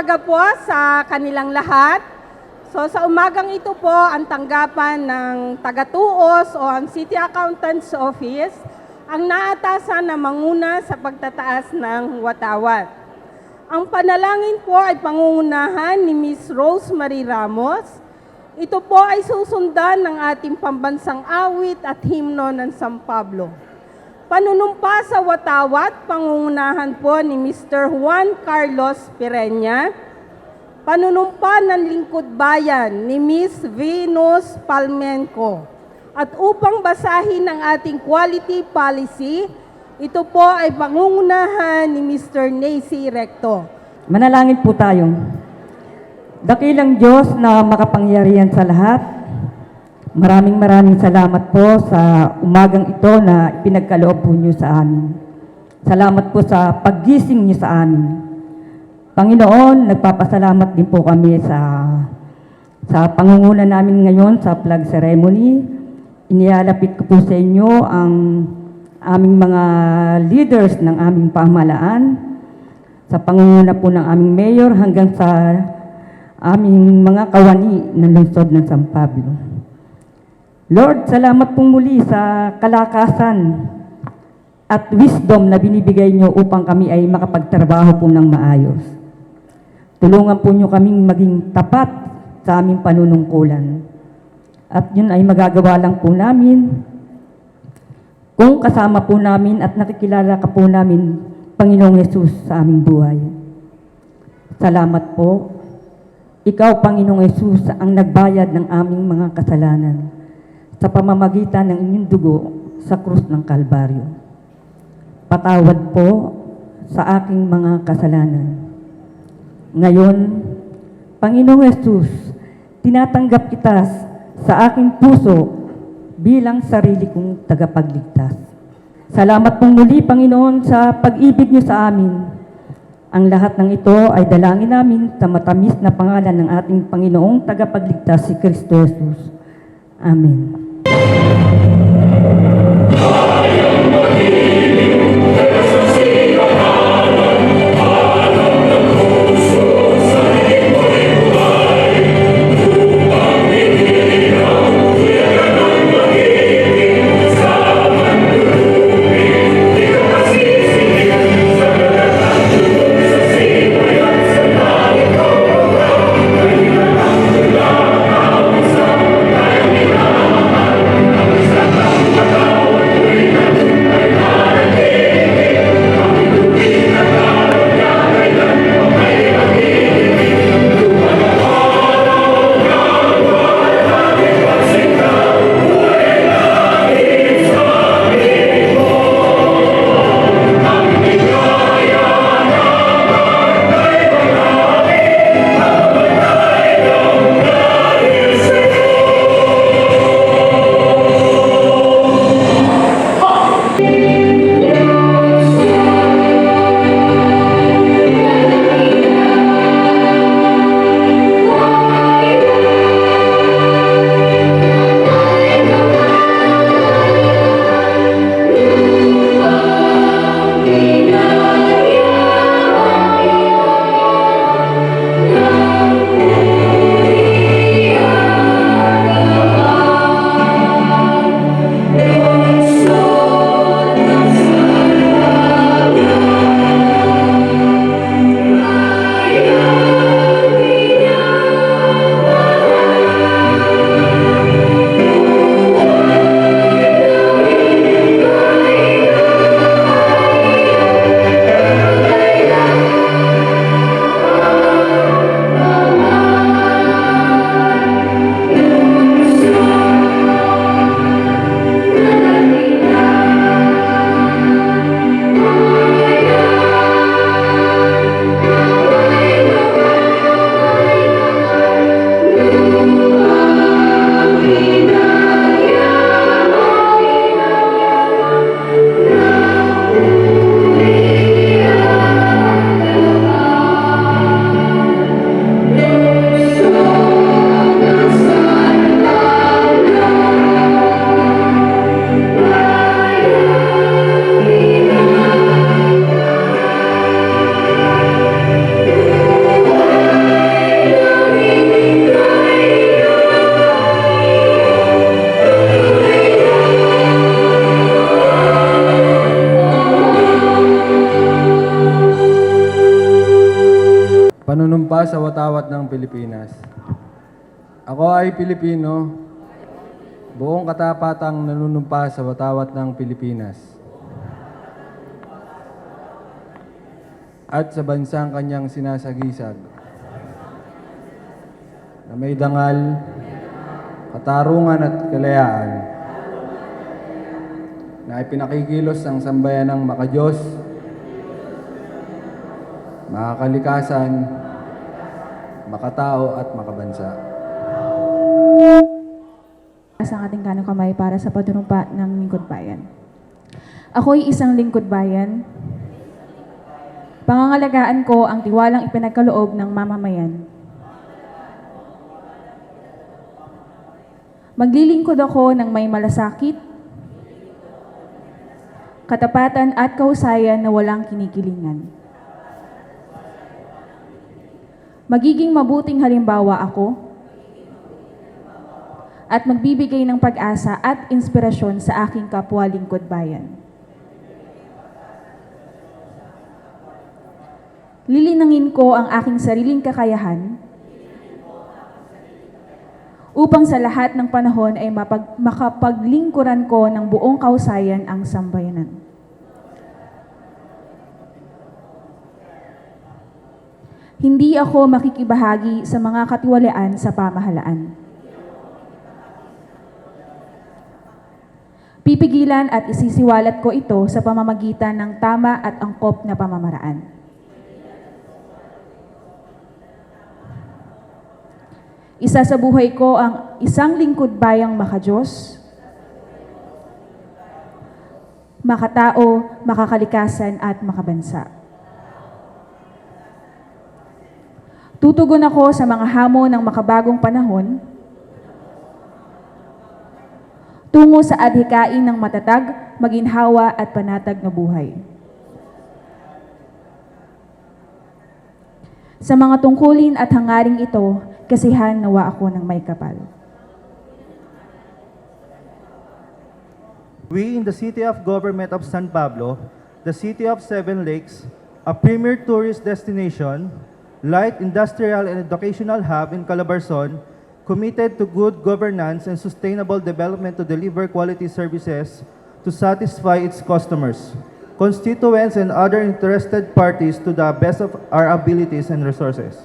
umaga po sa kanilang lahat. So sa umagang ito po, ang tanggapan ng tagatuos o ang City Accountant's Office ang naatasan na manguna sa pagtataas ng watawat. Ang panalangin po ay pangungunahan ni Miss Rosemary Ramos. Ito po ay susundan ng ating pambansang awit at himno ng San Pablo. Panunumpa sa watawat, pangungunahan po ni Mr. Juan Carlos Pereña. Panunumpa ng lingkod bayan ni Miss Venus Palmenco. At upang basahin ang ating quality policy, ito po ay pangungunahan ni Mr. Nacy Recto. Manalangin po tayo. Dakilang Diyos na makapangyarihan sa lahat, maraming maraming salamat po sa umagang ito na ipinagkaloob po niyo sa amin. Salamat po sa paggising niyo sa amin. Panginoon, nagpapasalamat din po kami sa sa pangunguna namin ngayon sa flag ceremony. Inialapit ko po sa inyo ang aming mga leaders ng aming pamahalaan, sa pangunguna po ng aming mayor hanggang sa aming mga kawani ng lungsod ng San Pablo. Lord, salamat po muli sa kalakasan at wisdom na binibigay niyo upang kami ay makapagtrabaho po ng maayos. Tulungan po niyo kaming maging tapat sa aming panunungkulan. At yun ay magagawa lang po namin kung kasama po namin at nakikilala ka po namin, Panginoong Yesus, sa aming buhay. Salamat po. Ikaw, Panginoong Yesus, ang nagbayad ng aming mga kasalanan sa pamamagitan ng inyong dugo sa krus ng Kalbaryo. Patawad po sa aking mga kasalanan. Ngayon, Panginoong Yesus, tinatanggap kita sa aking puso bilang sarili kong tagapagligtas. Salamat pong muli, Panginoon, sa pag-ibig niyo sa amin. Ang lahat ng ito ay dalangin namin sa matamis na pangalan ng ating Panginoong tagapagligtas si Kristo Jesus. Amen. Nanunumpa sa watawat ng Pilipinas. Ako ay Pilipino, buong katapatang nanunumpa sa watawat ng Pilipinas. At sa bansang kanyang sinasagisag, na may dangal, katarungan at kalayaan, na ipinakikilos ng sambayan ng makajos, makakalikasan, makatao at makabansa. sa ating kanong kamay para sa pagdunumpa ng lingkod bayan. Ako'y isang lingkod bayan. Pangangalagaan ko ang tiwalang ipinagkaloob ng mamamayan. Maglilingkod ako ng may malasakit, katapatan at kahusayan na walang kinikilingan. Magiging mabuting halimbawa ako at magbibigay ng pag-asa at inspirasyon sa aking kapwa lingkod bayan. Lilinangin ko ang aking sariling kakayahan upang sa lahat ng panahon ay makapaglingkuran ko ng buong kausayan ang sambayanan. Hindi ako makikibahagi sa mga katiwalaan sa pamahalaan. Pipigilan at isisiwalat ko ito sa pamamagitan ng tama at angkop na pamamaraan. Isa sa buhay ko ang isang lingkod bayang makajos, makatao, makakalikasan at makabansa. Tutugon ako sa mga hamon ng makabagong panahon tungo sa adhikain ng matatag, maginhawa at panatag na buhay. Sa mga tungkulin at hangaring ito, kasihan nawa ako ng may kapal. We in the City of Government of San Pablo, the City of Seven Lakes, a premier tourist destination, light industrial and educational hub in Calabarzon, committed to good governance and sustainable development to deliver quality services to satisfy its customers, constituents, and other interested parties to the best of our abilities and resources.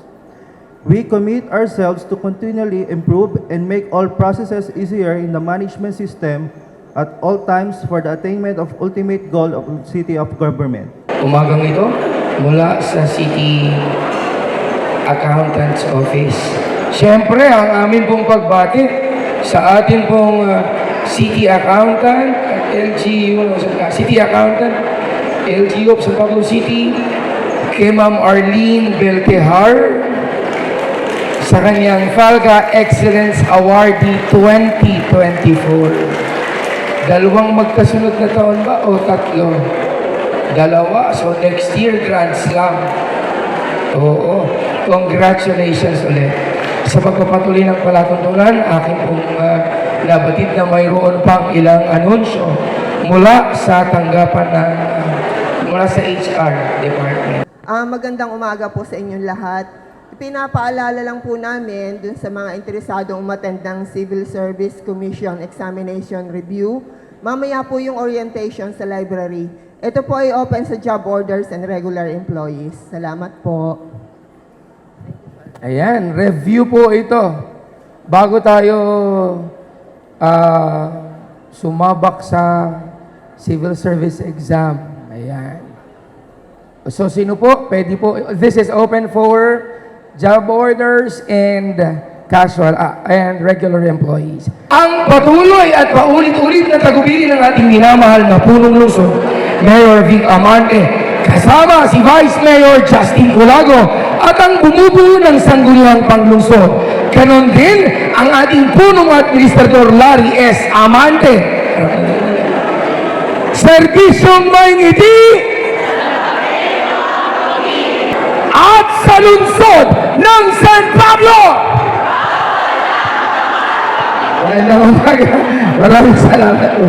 We commit ourselves to continually improve and make all processes easier in the management system at all times for the attainment of ultimate goal of city of government. Umagang ito mula sa City Accountant's Office. Siyempre, ang amin pong pagbati sa atin pong uh, City Accountant at LGU, sa- City Accountant, LGU of San Pablo City, kay Ma'am Arlene Beltehar, sa kanyang FALCA Excellence Awardee 2024. Dalawang magkasunod na taon ba o tatlo? Dalawa. So next year, Grand Slam. Oo. Congratulations ulit. Sa pagpapatuloy ng palatuntunan, aking pong uh, nabatid na mayroon pang ilang anunsyo mula sa tanggapan ng uh, mula sa HR department. Ah, magandang umaga po sa inyong lahat. Pinapaalala lang po namin dun sa mga interesadong umattend ng Civil Service Commission Examination Review. Mamaya po yung orientation sa library. Ito po ay open sa job orders and regular employees. Salamat po. Ayan, review po ito. Bago tayo ah, sumabak sa civil service exam. Ayan. So, sino po? Pwede po. This is open for job orders and casual ah, and regular employees. Ang patuloy at paulit-ulit na tagubilin ng ating minamahal na punong lungsod, Mayor Vic Amante, kasama si Vice Mayor Justin Culago at ang bumubuo ng sangguniang panglungsod. Ganon din ang ating punong administrator Larry S. Amante. Serbisyong may ngiti at sa lungsod ng San Pablo. Maraming salamat po.